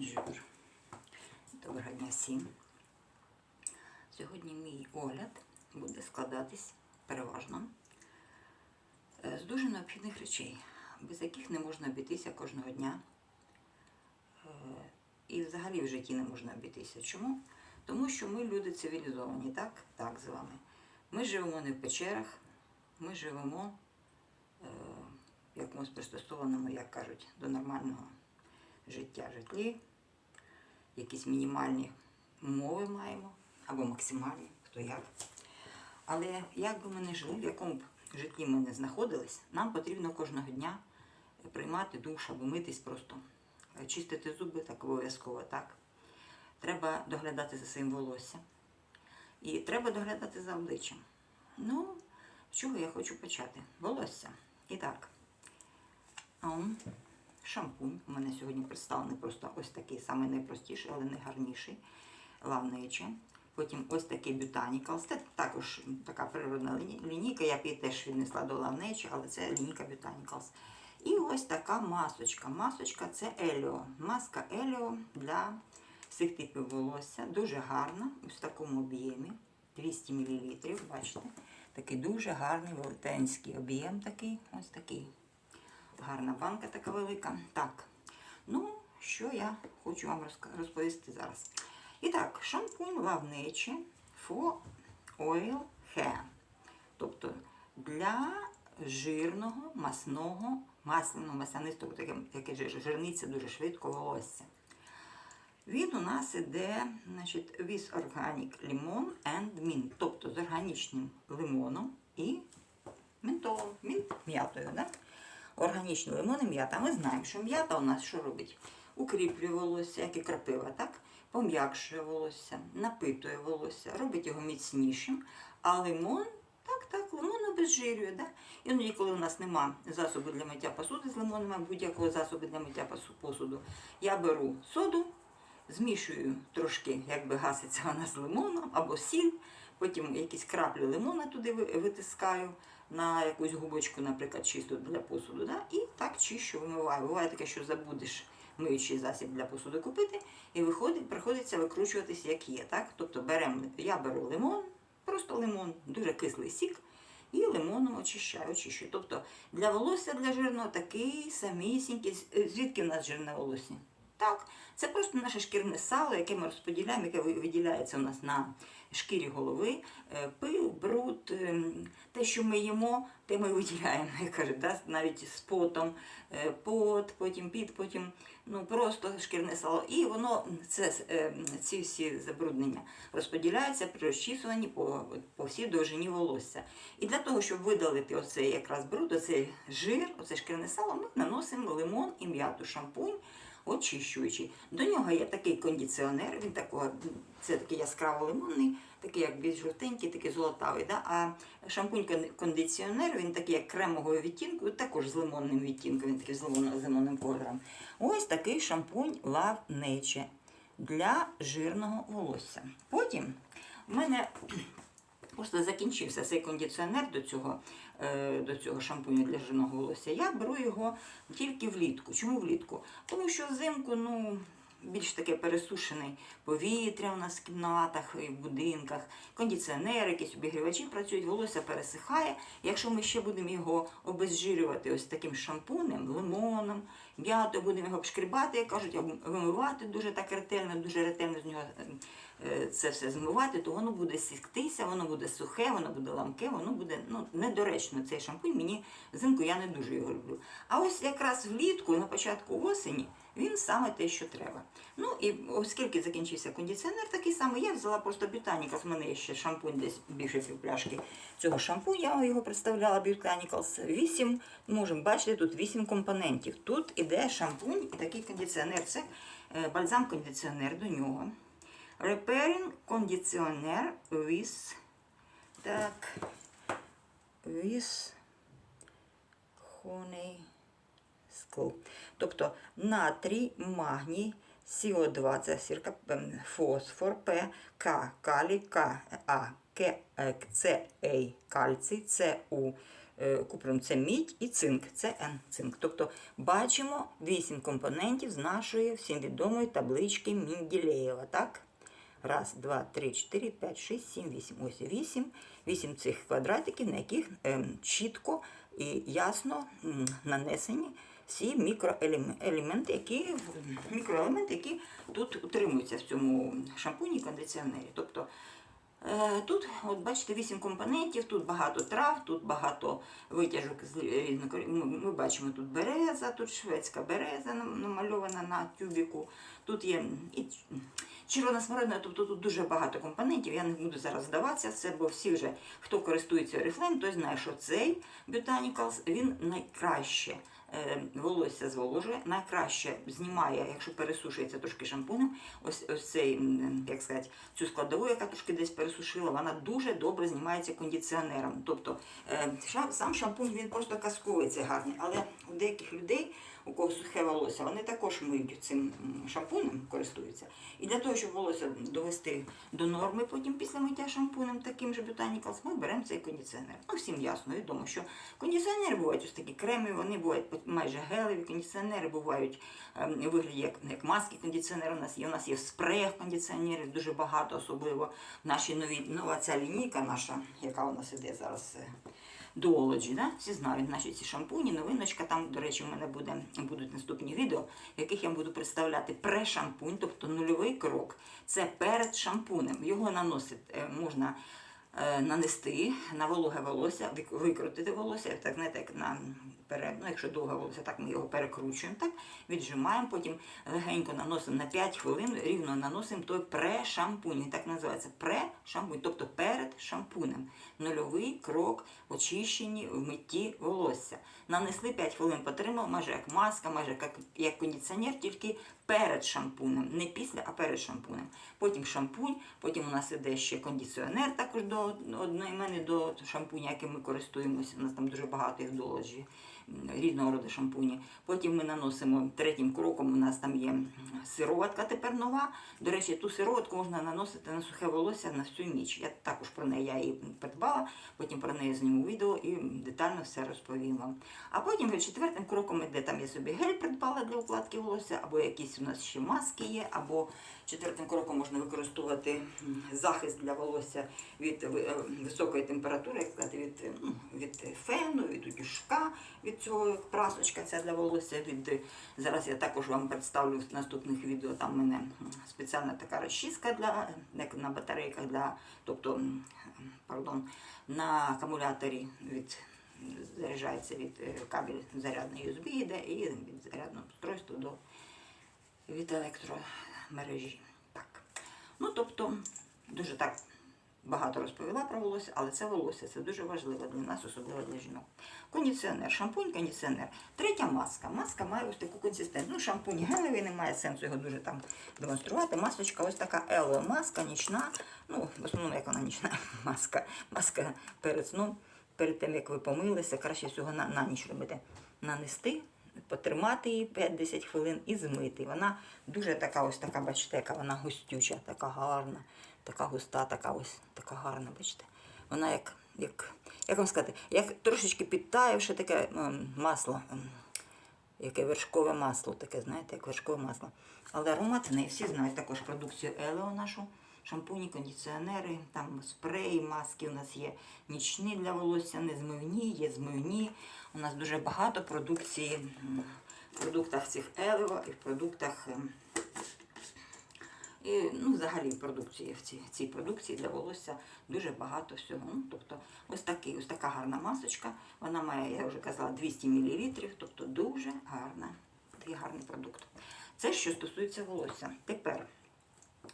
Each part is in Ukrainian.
Бонжур. Доброго дня всім. Сьогодні мій огляд буде складатись переважно е, з дуже необхідних речей, без яких не можна обійтися кожного дня. Е, І взагалі в житті не можна обійтися. Чому? Тому що ми люди цивілізовані, так? Так з вами. Ми живемо не в печерах, ми живемо е, в якомусь пристосованому, як кажуть, до нормального життя житлі, якісь мінімальні умови маємо, або максимальні, хто як. Але як би ми не жили, в якому б житлі ми не знаходились, нам потрібно кожного дня приймати душ або митись просто, чистити зуби так обов'язково, так. Треба доглядати за своїм волоссям. І треба доглядати за обличчям. Ну, з чого я хочу почати? Волосся. І так. Ам, Шампунь. У мене сьогодні представлений просто ось такий самий найпростіший, але найгарніший. Лавниче. Потім ось такий Botanicals. Це також така природна лінійка. Я б її теж віднесла до лавничі, але це лінійка Botanicals. І ось така масочка. Масочка це Еліо. Маска Еліо для всіх типів волосся. Дуже гарна, ось в такому об'ємі. 200 мл, бачите? Такий дуже гарний велетенський об'єм такий. Ось такий. Гарна банка така велика. Так, ну, що я хочу вам розповісти зараз. І так, шампунь лавниче for Oil Hair. Тобто для жирного, масного, масляного, маслянистого, таке, яке жир- жирниться дуже швидко волосся. Він у нас іде значить, with organic lemon and mint, тобто з органічним лимоном і ментолом, м'ятою. Да? Органічний лимон і м'ята. Ми знаємо, що м'ята у нас що робить? Укріплює волосся, як і крапива, так? пом'якшує волосся, напитує волосся, робить його міцнішим. А лимон, так, так, лимон обезжирює. Да? Іноді, коли у нас нема засобу для миття посуди з лимоном, будь-якого засобу для миття посуду, я беру соду, змішую трошки, якби гаситься вона з лимоном або сіль, потім якісь краплі лимона туди витискаю на якусь губочку, наприклад, чисту для посуду. Да? І так чищу, вимиваю. Буває таке, що забудеш миючий засіб для посуду купити, і виходить, приходиться викручуватись, як є. Так? Тобто беремо, я беру лимон, просто лимон, дуже кислий сік. І лимоном очищаю, очищую. Тобто для волосся для жирного такий самісінький. Звідки в нас жирне волосся? Так, це просто наше шкірне сало, яке ми розподіляємо, яке виділяється у нас на шкірі голови, Е, пил, бруд, ем, те, що ми їмо, те ми виділяємо, як кажуть, да? навіть з потом, Е, пот, потім під, потім ну, просто шкірне сало. І воно, це, е, ці всі забруднення розподіляються при розчісуванні по, по всій довжині волосся. І для того, щоб видалити оцей якраз бруд, оцей жир, оце шкірне сало, ми наносимо лимон і м'яту, шампунь очищуючий. До нього є такий кондиціонер, він такого, це такий яскраво лимонний, такий як більш жовтенький, такий золотавий. Да? А шампунь-кондиціонер, він такий як кремового відтінку, також з лимонним відтінком, він такий з лимонним, кольором. Ось такий шампунь Love для жирного волосся. Потім в мене Просто закінчився цей кондиціонер до цього, до цього шампуню для жирного волосся. Я беру його тільки влітку. Чому влітку? Тому що взимку, ну. Більш таке пересушене повітря у нас в кімнатах і в будинках, кондиціонери, якісь обігрівачі працюють, волосся пересихає. Якщо ми ще будемо його обезжирювати ось таким шампунем, лимоном, м'ятою, будемо його обшкрібати, як кажуть, вимивати дуже так ретельно, дуже ретельно з нього е, це все змивати, то воно буде сіктися, воно буде сухе, воно буде ламке, воно буде ну, недоречно цей шампунь. Мені взимку я не дуже його люблю. А ось якраз влітку, на початку осені, він саме те, що треба. Ну і оскільки закінчився кондиціонер, такий самий, я взяла просто Botanicals, в мене є ще шампунь десь більше півпляшки цього шампуню, я його представляла Botanicals. 8, можемо бачити, тут 8 компонентів. Тут іде шампунь і такий кондиціонер. Це е, бальзам-кондиціонер до нього. Repairing кондиціонер with так, with honey скл. Тобто натрій, магній, СО2, це сірка, ем, фосфор, П, К, калій, К, А, К, е, С, А, кальцій, СУ, е, купрон це мідь і цинк, це Н цинк. Тобто бачимо 8 компонентів з нашої всім відомої таблички Мінділеєва. Так? Раз, два, три, чотири, п'ять, шість, сім, вісім. Ось вісім. Вісім цих квадратиків, на яких ем, чітко і ясно нанесені всі мікроелементи, які, мікроелементи, які тут утримуються в цьому шампуні і кондиціонері. Тобто Е, Тут, от бачите, вісім компонентів, тут багато трав, тут багато витяжок з різнокор- Ми, ми бачимо тут береза, тут шведська береза намальована на тюбіку. Тут є і червона смородина, тобто тут дуже багато компонентів. Я не буду зараз здаватися це, бо всі вже, хто користується Oriflame, той знає, що цей Botanicals, він найкраще волосся зволожує, найкраще знімає, якщо пересушується трошки шампунем, ось, ось цей, як сказати, цю складову, яка трошки десь пересушила, вона дуже добре знімається кондиціонером. Тобто е, сам шампунь він просто казковий, гарний. Але у деяких людей, у кого сухе волосся, вони також миють цим шампунем, користуються. І для того, щоб волосся довести до норми потім після миття шампунем, таким же Botanicals, ми беремо цей кондиціонер. Ну, всім ясно, відомо, що кондиціонери бувають ось такі кремові, вони бувають майже гелеві, кондиціонери бувають ем, у вигляді як, як маски кондиціонери. У нас є. У нас є в спреях кондиціонерів дуже багато, особливо в нашій новій нова ця лінійка наша, яка у нас іде зараз. е, Duology, да? всі знають наші ці шампуні, новиночка. Там, до речі, у мене буде, будуть наступні відео, в яких я буду представляти пре-шампунь, тобто нульовий крок. Це перед шампунем. Його наносити е, можна е, нанести на вологе волосся, викрутити волосся, так знаєте, як на пере, ну, якщо довге волосся, так ми його перекручуємо, так, віджимаємо, потім легенько наносимо на 5 хвилин, рівно наносимо той пре-шампунь. Так називається пре-шампунь, тобто перед шампунем. Нульовий крок в очищенні в митті волосся. Нанесли 5 хвилин, потримали, майже як маска, майже як, як кондиціонер, тільки перед шампунем, не після, а перед шампунем. Потім шампунь, потім у нас іде ще кондиціонер також до одноіменний до шампуня, яким ми користуємося. У нас там дуже багато їх доложі різного роду шампуні. Потім ми наносимо третім кроком. У нас там є сироватка тепер нова. До речі, ту сироватку можна наносити на сухе волосся на всю ніч. Я також про неї я її придбала, потім про неї зніму відео і детально все розповім вам. А потім четвертим кроком іде там я собі гель придбала для укладки волосся, або якісь у нас ще маски є, або четвертим кроком можна використовувати захист для волосся від е, високої температури, як від, ну, від фену, від утюжка, від цього прасочка ця для волосся. Від, зараз я також вам представлю в наступних відео. Там в мене спеціальна така розчіска для як на батарейках, для, тобто, пардон, на акумуляторі від заряджається від е, кабель зарядної USB йде і від зарядного устройства до від електромережі. Так. Ну, тобто, дуже так багато розповіла про волосся, але це волосся, це дуже важливо для нас, особливо для жінок. Кондиціонер, шампунь, кондиціонер. Третя маска. Маска має ось таку консистенцію. Ну, шампунь гелевий, немає сенсу його дуже там демонструвати. Масочка ось така елео маска, нічна. Ну, в основному, як вона нічна маска. Маска перед сном, перед тим, як ви помилися, краще всього на, на ніч робити. Нанести, потримати її 5-10 хвилин і змити. Вона дуже така ось така, бачите, яка вона густюча, така гарна, така густа, така ось така гарна, бачите. Вона як, як, як вам сказати, як трошечки підтаявши таке ем, масло, ем, яке вершкове масло, таке, знаєте, як вершкове масло. Але аромат в неї всі знають також продукцію Елео нашу. Шампуні, кондиціонери, там спреї, маски у нас є нічні для волосся, незмивні, є змивні. У нас дуже багато продукції в продуктах цих Елео і в продуктах. І, ну, взагалі продукції, в цій, цій продукції для волосся дуже багато всього. Ну, тобто, ось, такий, ось така гарна масочка. Вона має, я вже казала, 200 мл, тобто дуже гарна, такий гарний продукт. Це що стосується волосся. Тепер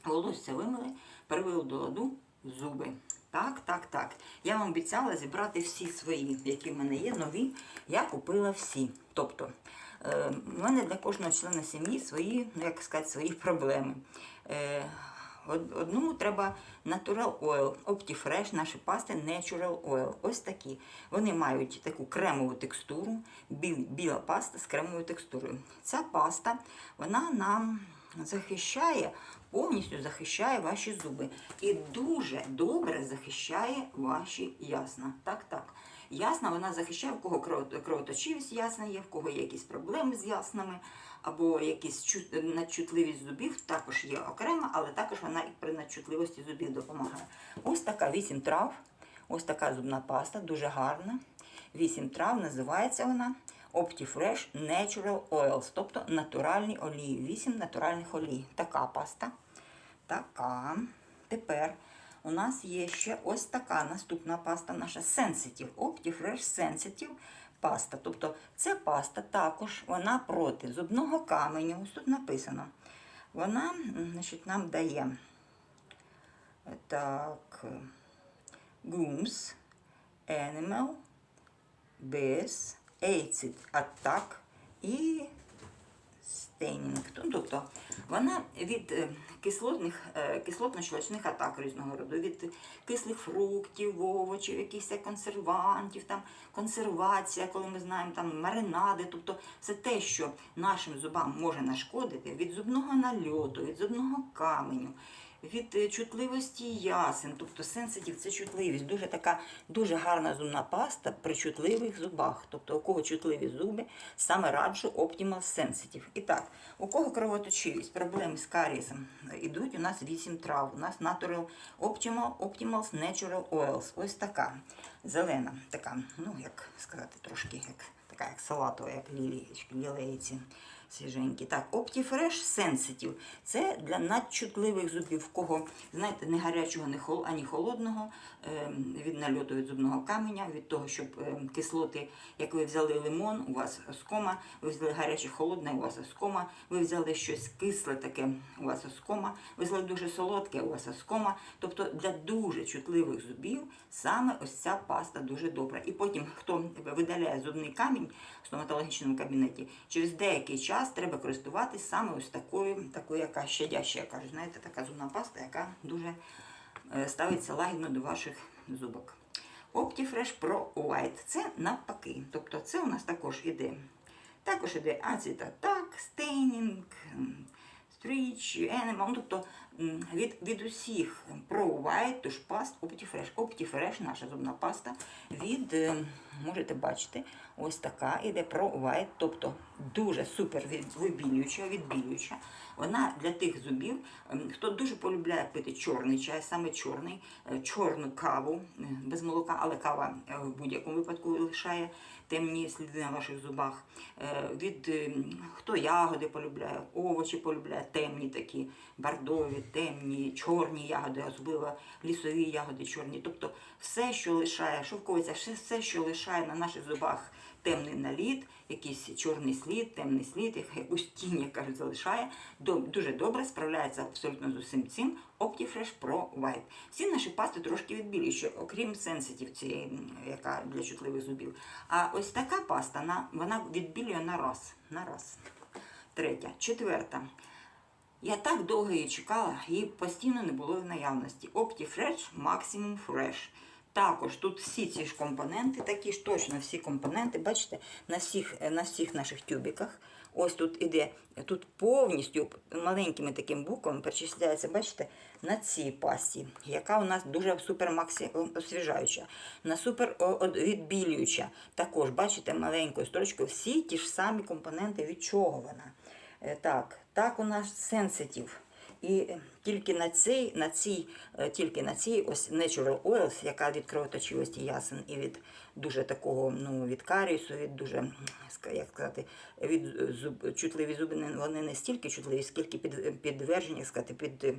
волосся вимили, привели до ладу зуби. Так, так, так. Я вам обіцяла зібрати всі свої, які в мене є, нові. Я купила всі. Тобто, е, в мене для кожного члена сім'ї свої, ну як сказати, свої проблеми. Е, од- Одному треба Natural Oil, Optifresh, наші пасти Natural Oil. Ось такі. Вони мають таку кремову текстуру, біла паста з кремовою текстурою. Ця паста вона нам захищає, повністю захищає ваші зуби. І дуже добре захищає ваші ясна. Так, так. Ясна вона захищає, в кого кров- кровоточивість ясна є, в кого є якісь проблеми з яснами, або якісь надчутливість зубів, також є окрема, але також вона і при надчутливості зубів допомагає. Ось така 8 трав, ось така зубна паста, дуже гарна. 8 трав, називається вона OptiFresh Natural Oils, тобто натуральні олії. 8 натуральних олій. Така паста. Така. Тепер у нас є ще ось така наступна паста, наша Sensitive. OptiFresh Sensitive паста. Тобто це паста також вона проти зубного каменю. Ось тут написано. Вона значить, нам дає е, так, Gums, Animal, Без, Acid Attack і стейнінг. Тобто вона від е, кислотних, е, кислотно-щелочних атак різного роду, від кислих фруктів, овочів, якихось консервантів, там, консервація, коли ми знаємо там маринади, тобто все те, що нашим зубам може нашкодити, від зубного нальоту, від зубного каменю. Від е, чутливості ясен, тобто сенситів це чутливість. Дуже така дуже гарна зубна паста при чутливих зубах. Тобто у кого чутливі зуби, саме раджу Optimal Sensitive. І так, у кого кровоточивість, проблеми з карієсом, ідуть у нас 8 трав. У нас Natural Optimal, Optimals Natural Oils. Ось така зелена, така, ну як сказати, трошки як така як салатова, як лілеїці свіженькі. Так, OptiFresh Sensitive. Це для надчутливих зубів, в кого, знаєте, не гарячого, не хол, ані холодного, ем, від нальоту від зубного каменя, від того, щоб ем, кислоти, як ви взяли лимон, у вас оскома, ви взяли гаряче холодне, у вас оскома, ви взяли щось кисле таке, у вас оскома, ви взяли дуже солодке, у вас оскома. Тобто для дуже чутливих зубів саме ось ця паста дуже добра. І потім, хто видаляє зубний камінь в стоматологічному кабінеті, через деякий час треба користуватись саме ось такою, такою яка щадяща, я кажу, знаєте, така зубна паста, яка дуже е, ставиться лагідно до ваших зубок. OptiFresh Pro White це навпаки. Тобто це у нас також іде. Також іде м, Stretch, Animal, ну, тобто від, від усіх Pro White, тож паст OptiFresh. OptiFresh, наша зубна паста, від, е, можете бачити, ось така іде Pro White, тобто дуже супер вибілююча, відбілююча. Вона для тих зубів, ем, хто дуже полюбляє пити чорний чай, саме чорний, е, чорну каву е, без молока, але кава е, в будь-якому випадку лишає темні сліди на ваших зубах. Від е, хто ягоди полюбляє, овочі полюбляє, темні такі, бордові, темні, чорні ягоди, особливо лісові ягоди чорні. Тобто все, що лишає, шовковиця, все, що лишає на наших зубах темний наліт, якийсь чорний слід, темний слід, як- якусь тінь, як кажуть, залишає, дуже добре справляється абсолютно з усім цим OptiFresh Pro White. Всі наші пасти трошки відбілюючі, окрім Sensitive, цієї, яка для чутливих зубів. А ось така паста, на- вона відбілює на раз. На раз. Третя. Четверта. Я так довго її чекала, її постійно не було в наявності. OptiFresh Maximum Fresh. Також тут всі ці ж компоненти, такі ж точно всі компоненти, бачите, на всіх, на всіх наших тюбіках. Ось тут іде, тут повністю маленькими такими буквами перечисляється, бачите, на цій пасті, яка у нас дуже супер максі освіжаюча, на супер відбілююча. Також, бачите, маленькою строчкою всі ті ж самі компоненти, від чого вона. Е, Так, так у нас sensitive. І е, тільки на цій, на цій, е, тільки на цій ось Natural Oils, яка від кровоточивості ясен і від дуже такого, ну, від карісу, від дуже, як сказати, від зуб, чутливі зуби, вони не стільки чутливі, скільки під, підвержені, як сказати, під, е,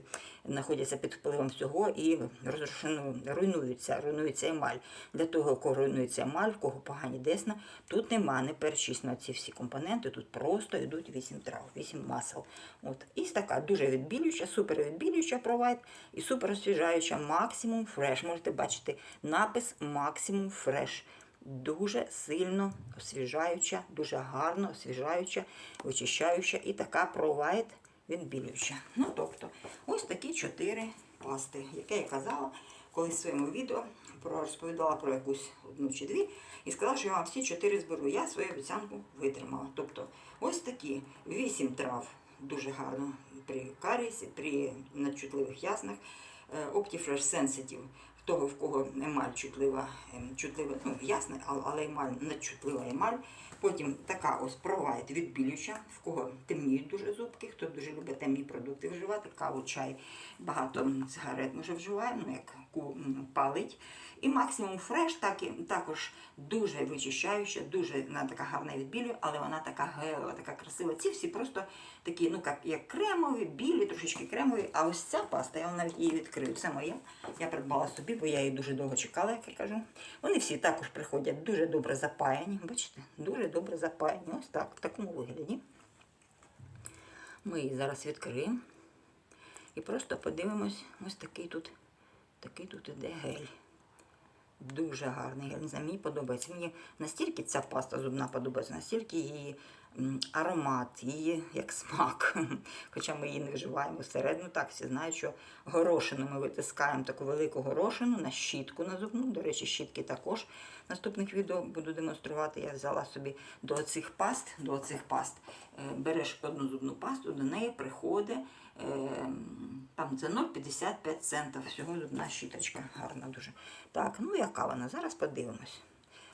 знаходяться під впливом всього і розрушено, руйнуються, руйнується емаль. Для того, кого руйнується емаль, в кого погані десна, тут нема, не перечислено ці всі компоненти, тут просто йдуть 8 трав, 8 масел. От. І така дуже відбілююча, супер відбілююча провайд і супер освіжаюча Maximum Fresh. Можете бачити напис Maximum Fresh. Дуже сильно освіжаюча, дуже гарно освіжаюча, очищаюча і така провайд відбілююча. Ну, тобто, ось такі чотири пасти, яке я казала колись в своєму відео про розповідала про якусь одну чи дві і сказала, що я вам всі чотири зберу. Я свою обіцянку витримала. Тобто, ось такі вісім трав дуже гарно при карісі, при надчутливих яснах. Е, OptiFresh Sensitive того, в кого емаль чутлива, ем, чутлива, ну ясна, але, емаль не чутлива емаль. Потім така ось провайд відбілююча, в кого темніють дуже зубки, хто дуже любить темні продукти вживати, каву, чай, багато сигарет може вживає, ну як ку- палить. І максимум фреш так, і- також дуже вичищаюча, дуже вона така гарна відбілює, але вона така гелева, така красива. Ці всі просто такі, ну як, як кремові, білі, трошечки кремові. А ось ця паста, я навіть її відкрию. Це моя. Я придбала собі, бо я її дуже довго чекала, як я кажу. Вони всі також приходять дуже добре запаяні. Бачите, дуже добре запаяні. Ось так, в такому вигляді. Ми її зараз відкриємо. І просто подивимось, ось такий тут, такий тут іде гель. Дуже гарний гель. Не знаю, мені подобається. Мені настільки ця паста зубна подобається, настільки її аромат, її як смак. Хоча ми її не вживаємо всередину. Так, всі знають, що горошину ми витискаємо таку велику горошину на щітку на зубну. До речі, щітки також наступних відео буду демонструвати. Я взяла собі до цих паст, до цих паст. Е, Береш одну зубну пасту, до неї приходить е, там за 0,55 центів. Всього зубна щіточка. Гарна дуже. Так, ну яка вона? Зараз подивимось.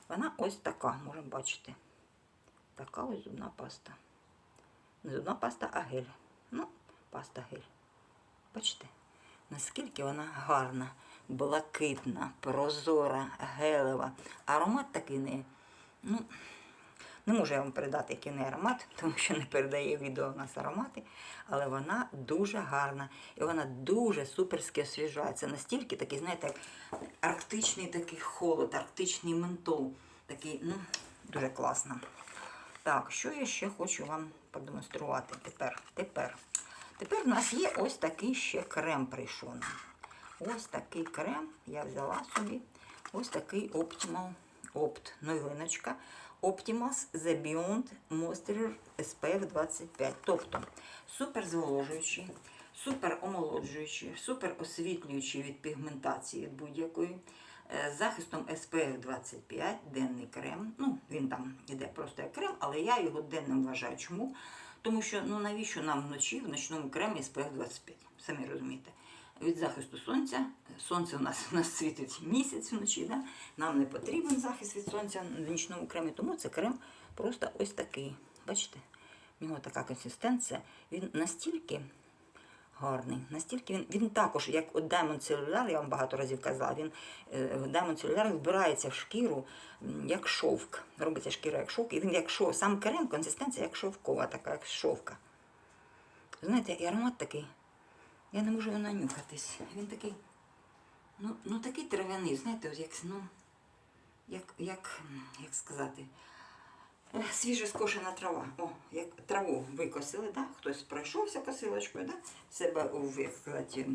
Вона ось така, можемо бачити. Така ось зубна паста. Не зубна паста, а гель. Ну, паста гель. Бачите, наскільки вона гарна, блакитна, прозора, гелева. Аромат такий не. Ну, не можу я вам передати, який не аромат, тому що не передає відео у нас аромати, але вона дуже гарна. І вона дуже суперськи освіжається. Настільки такий, знаєте, арктичний такий холод, арктичний ментол. Такий, ну, дуже класно. Так, що я ще хочу вам продемонструвати тепер. Тепер. Тепер у нас є ось такий ще крем прийшов. Ось такий крем я взяла собі. Ось такий Optimal Opt новиночка. Optimas The Beyond Moisture SPF 25. Тобто супер зволожуючий, супер омолоджуючий, супер освітлюючий від пігментації будь-якої. Е, захистом SPF 25, денний крем. Ну, він там іде просто як крем, але я його денним вважаю. Чому? Тому що ну навіщо нам вночі в ночному кремі SPF 25? Самі розумієте. Від захисту сонця. Сонце у нас, у нас світить місяць вночі, да? нам не потрібен захист від сонця в нічному кремі, тому це крем просто ось такий. Бачите? У нього така консистенція. Він настільки гарний, настільки він, він також, як от Diamond Cellular, я вам багато разів казала, він Diamond Cellular вбирається в шкіру як шовк. Робиться шкіра як шовк, і він як шов, сам крем, консистенція як шовкова, така, як шовка. Знаєте, і аромат такий. Я не можу його нанюхатись. Він такий, ну, ну такий трав'яний, знаєте, як, ну, як, як, як сказати, е, свіже скошена трава. О, як траву викосили, да? хтось пройшовся косилочкою, да? себе як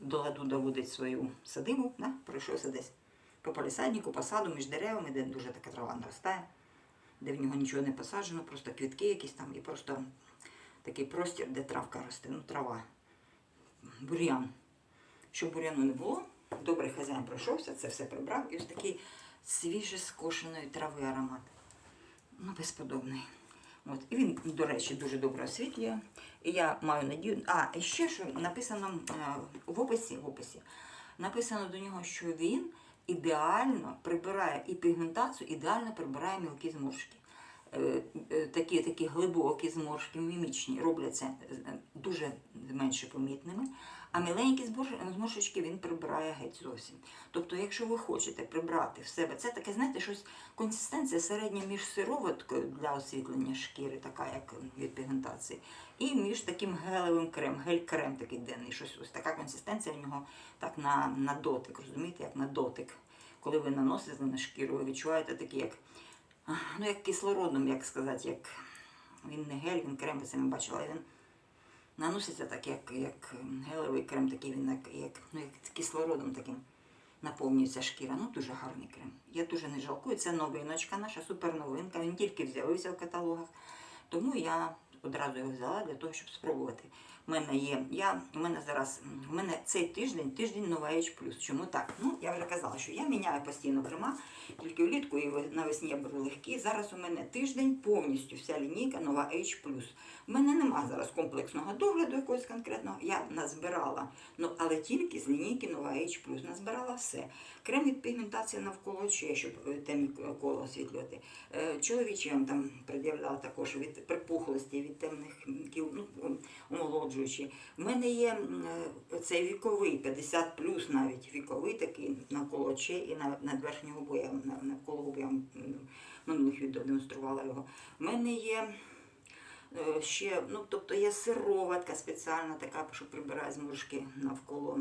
до ладу доводить свою садибу, да? пройшовся десь по полісаднику, по саду, між деревами, де дуже така трава наростає, де в нього нічого не посаджено, просто квітки якісь там і просто такий простір, де травка росте, ну трава бур'ян. Щоб бур'яну не було, добрий хазяїн пройшовся, це все прибрав. І ось такий свіже скошеної трави аромат. Ну, безподобний. От. І він, до речі, дуже добре освітлює. І я маю надію. А, і ще що написано е, в описі, в описі написано до нього, що він ідеально прибирає і пігментацію, ідеально прибирає мілкі зморшки. Е, е, Такі, такі глибокі зморшки, мімічні, робляться е, дуже менше помітними. А міленькі збор- зморшечки він прибирає геть зовсім. Тобто, якщо ви хочете прибрати в себе, це таке, знаєте, щось консистенція середня між сироваткою для освітлення шкіри, така як від пігментації, і між таким гелевим крем, гель-крем такий денний. Щось ось така консистенція в нього так на, на дотик, розумієте, як на дотик. Коли ви наносите на шкіру, ви відчуваєте такий, як, ну, як кислородом, як сказати, як він не гель, він крем, ви самі бачили, він наноситься так, як, як гелевий крем, такий він як, як, ну, як кислородом таким наповнюється шкіра. Ну, дуже гарний крем. Я дуже не жалкую. Це новиночка наша, суперновинка. Він тільки з'явився в каталогах. Тому я одразу його взяла для того, щоб спробувати. У мене є, я, у мене зараз, у мене цей тиждень, тиждень Нова H+. Чому так? Ну, я вже казала, що я міняю постійно крема, тільки влітку і навесні я беру легкі. Зараз у мене тиждень повністю вся лінійка Нова H+. У мене нема зараз комплексного догляду якогось конкретного. Я назбирала, ну, але тільки з лінійки Нова H+. Назбирала все. Крем від пігментації навколо очей, щоб е, темні коло освітлювати. Е, Чоловічі я вам там пред'являла також від припухлості, від темних кіл, ну, омолоджуючі. У мене є е, цей віковий, 50 плюс навіть віковий такий навколо очей і навіть над верхньою губою, я на- навколо губи я минулих відео демонструвала його. У мене є е, ще, ну тобто є сироватка спеціальна, така, що прибирає зморшки навколо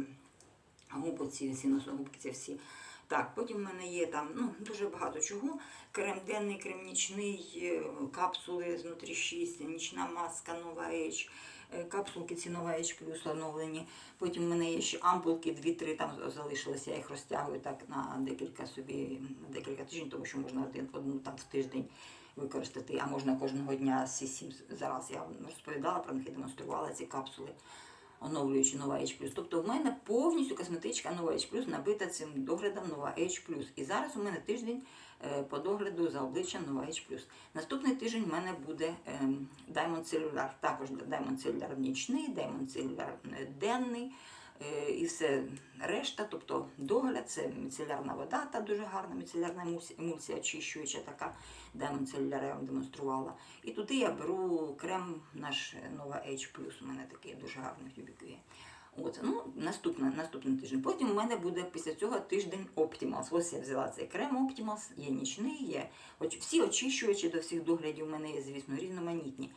губ, ці всі носогубки, ці всі. Так, потім в мене є там ну, дуже багато чого. Крем денний, крем нічний, е, капсули знутрі 6, нічна маска Нова H, е, капсулки ці Нова H плюс оновлені. Потім в мене є ще ампулки, 2-3 там залишилися, я їх розтягую так на декілька собі, на декілька тижнів, тому що можна один, одну там в тиждень використати, а можна кожного дня всі сім зараз. Я розповідала про них і демонструвала ці капсули оновлюючи Нова H+. Тобто в мене повністю косметичка Нова H+, набита цим доглядом Нова H+. І зараз у мене тиждень е, по догляду за обличчям Нова H+. Наступний тиждень в мене буде ем, Diamond Cellular. Також Diamond Cellular нічний, Diamond Cellular е, денний. Е, І все решта, тобто догляд, це міцелярна вода, та дуже гарна міцелярна емульсія, очищуюча така, Diamond я вам демонструвала. І туди я беру крем наш е, Nova H+, у мене такий дуже гарний в тюбіку. От, ну, наступна, наступний тиждень. Потім у мене буде після цього тиждень Optimals. Ось я взяла цей крем Optimals, є нічний, є всі очищуючі до всіх доглядів у мене є, звісно, різноманітні.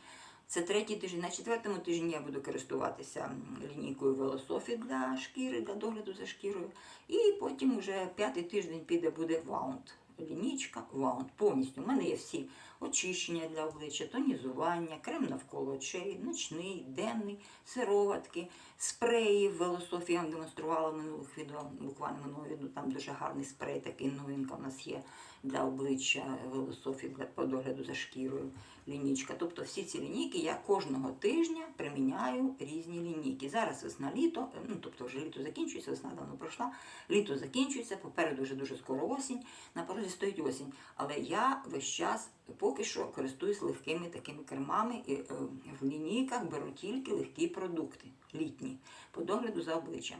Це третій тиждень. На четвертому тижні я буду користуватися лінійкою Велософі для шкіри, для догляду за шкірою. І потім уже п'ятий тиждень піде буде ваунт. Лінічка ваунт. Повністю. У мене є всі очищення для обличчя, тонізування, крем навколо очей, ночний, денний, сироватки, спреї Велософі. Я вам демонструвала в минулих відео, буквально минулого відео. Там дуже гарний спрей, такий новинка в нас є для обличчя Велософі для по догляду за шкірою. Лінічка. Тобто всі ці лінійки я кожного тижня приміняю різні лінійки. Зараз весна літо, е, ну тобто вже літо закінчується, весна давно пройшла, літо закінчується, попереду вже дуже скоро осінь, на порозі стоїть осінь. Але я весь час поки що користуюсь легкими такими кремами і е, в лінійках беру тільки легкі продукти, літні, по догляду за обличчям.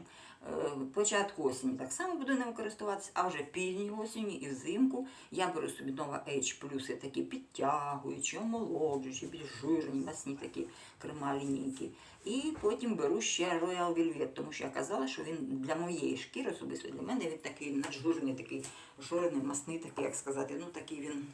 Е, початку осені так само буду ними користуватися, а вже пізньої осені і взимку я беру собі нова H плюси, такі підтягуючі, омолоджуючі, більш жирні, масні такі крема лінійки. І потім беру ще Royal Velvet, тому що я казала, що він для моєї шкіри, особисто для мене, він такий наджирний, такий жирний, масний, такий, як сказати, ну такий він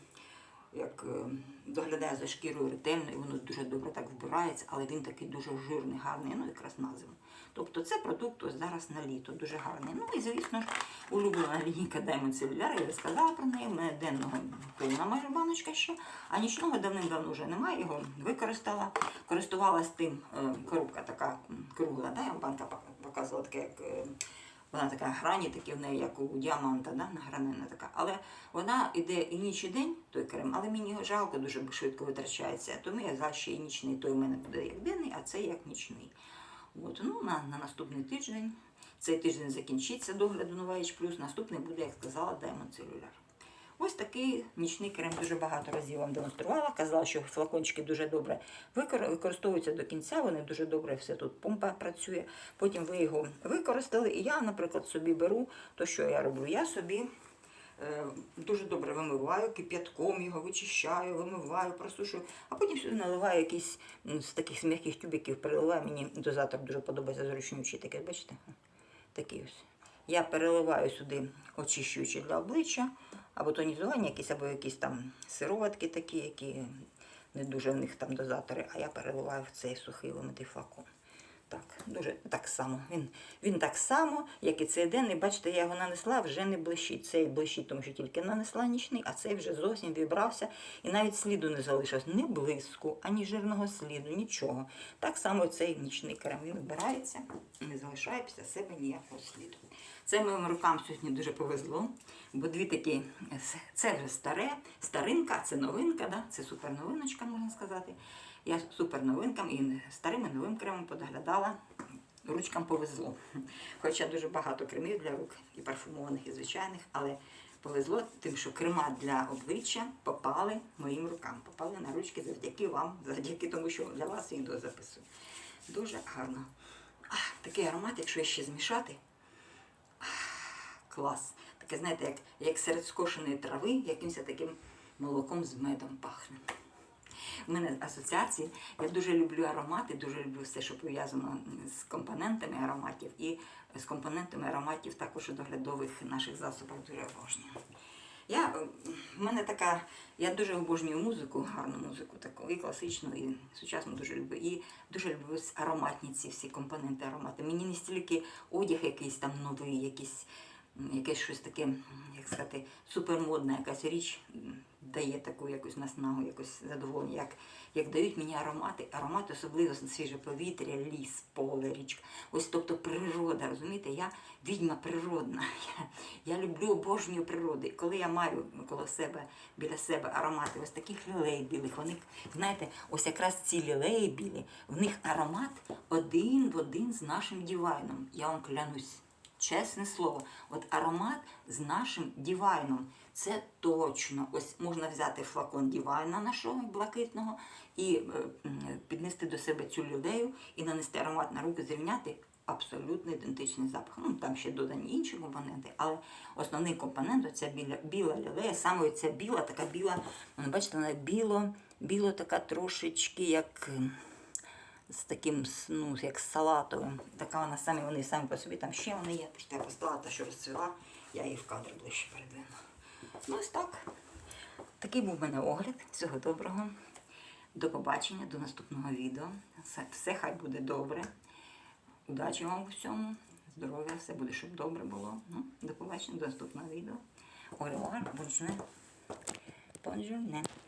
як е, доглядає за шкірою ретельно, і воно дуже добре так вбирається, але він такий дуже жирний, гарний, ну якраз на зиму. Тобто це продукт ось зараз на літо, дуже гарний. Ну і звісно ж, улюблена лінійка Diamond Cellular, я вже сказала про неї, в мене денного повна майже баночка ще, а нічного давним-давно вже немає, його використала, користувалась тим, е, коробка така кругла, да, я вам банка показувала, така як. Вона така грані, такі в неї, як у діаманта, да? награнена така. Але вона йде і ніч і день, той крем, але мені жалко, дуже швидко витрачається. Тому я взяла ще і нічний. Той у мене буде як денний, а цей як нічний. От, ну, на, на наступний тиждень. Цей тиждень закінчиться догляду Нова H+, наступний буде, як сказала, Diamond Cellular. Ось такий нічний крем дуже багато разів вам демонструвала. Казала, що флакончики дуже добре використовуються до кінця, вони дуже добре все тут помпа працює. Потім ви його використали. І я, наприклад, собі беру, то що я роблю? Я собі е, дуже добре вимиваю кип'ятком його, вичищаю, вимиваю, просушую, а потім сюди наливаю якийсь з таких м'яких тюбиків, переливаю. Мені дозатор дуже подобається зручнючий такий, бачите? Такий ось. Я переливаю сюди очищуючи для обличчя, або тонізування якісь, або якісь там сироватки такі, які не дуже в них там дозатори, а я переливаю в цей сухий вимитий флакон. Так, дуже так само. Він, він так само, як і цей денний. Бачите, я його нанесла, вже не блищить. Цей блищить, тому що тільки нанесла нічний, а цей вже зовсім вібрався і навіть сліду не залишилось. Ні блиску, ані жирного сліду, нічого. Так само цей нічний крем він вбирається не залишає після себе ніякого сліду. Це моїм рукам сьогодні дуже повезло, бо дві такі, це вже старе, старинка, це новинка, да? це суперновиночка, можна сказати. Я супер новинкам і старим і новим кремом подоглядала. Ручкам повезло. Хоча дуже багато кремів для рук, і парфумованих, і звичайних, але повезло тим, що крема для обличчя попали моїм рукам, попали на ручки завдяки вам, завдяки тому, що для вас відео записую. Дуже гарно. Ах, такий аромат, якщо ще змішати, клас. Таке, знаєте, як, як серед скошеної трави, якимось таким молоком з медом пахне. У мене асоціації. Я дуже люблю аромати, дуже люблю все, що пов'язано з компонентами ароматів. І з компонентами ароматів також у доглядових наших засобах дуже обожнюю. Я, е, в мене така, я дуже обожнюю музику, гарну музику, таку, і класичну, і сучасну дуже люблю. І дуже люблю ароматні ці всі компоненти аромати. Мені не стільки одяг якийсь там новий, якийсь, якесь щось таке, як сказати, супермодна якась річ дає таку якусь наснагу, якусь задоволення, як, як дають мені аромати, аромати, особливо свіже повітря, ліс, поле, річка. Ось тобто природа, розумієте, я відьма природна. Я, я люблю обожнюю природу. І коли я маю коло себе, біля себе аромати ось таких лілей білих, вони, знаєте, ось якраз ці лілеї білі, в них аромат один в один з нашим дівайном. Я вам клянусь. Чесне слово, от аромат з нашим дівайном. Це точно. Ось можна взяти флакон дівайна нашого блакитного і е, піднести до себе цю люлею і нанести аромат на руки, зрівняти абсолютно ідентичний запах. Ну там ще додані інші компоненти, але основний компонент це біла, біла лілея, саме ця біла, така біла, ну, бачите, вона біло, біло така трошечки як. З таким ну, як салатовим. Така вона самі, вони самі по собі, там ще вони є. Я поставила та, що розцвіла, я її в кадр ближче передвину. Ну ось так. Такий був в мене огляд. Всього доброго. До побачення, до наступного відео. Все, хай буде добре. Удачі вам у всьому. Здоров'я, все буде, щоб добре було. Ну, до побачення, до наступного відео. Au revoir, bonjour. Bonjour.